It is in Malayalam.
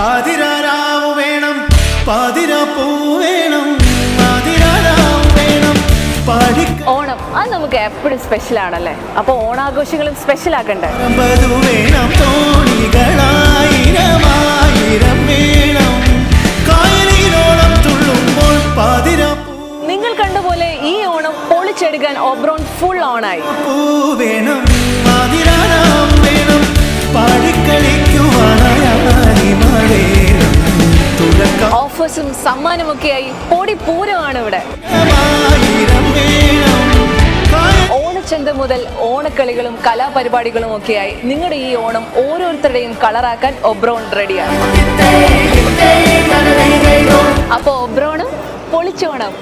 പതിരരാവ് വേണം പാതിരാപ്പൂ വേണം വേണം ഓണം അത് നമുക്ക് എപ്പോഴും സ്പെഷ്യൽ ആണല്ലേ? അപ്പൊ ഓണാഘോഷങ്ങളും സ്പെഷ്യൽ ആക്കണ്ടേ? വേണം നിങ്ങൾ കണ്ടുപോലെ ഈ ഓണം പൊളിച്ചെടുക്കാൻ ഓബ്രോൺ ഫുൾ ഓണായി പൂ വേണം ഓഫേഴ്സും സമ്മാനമൊക്കെയായി പൊടി പൂരമാണ് ഇവിടെ ഓണച്ചന്ത മുതൽ ഓണക്കളികളും കലാപരിപാടികളും ഒക്കെയായി നിങ്ങളുടെ ഈ ഓണം ഓരോരുത്തരുടെയും കളറാക്കാൻ ഒബ്രോൺ റെഡിയാണ്. അപ്പോൾ ഒബ്രോണും പൊളിച്ചോണം.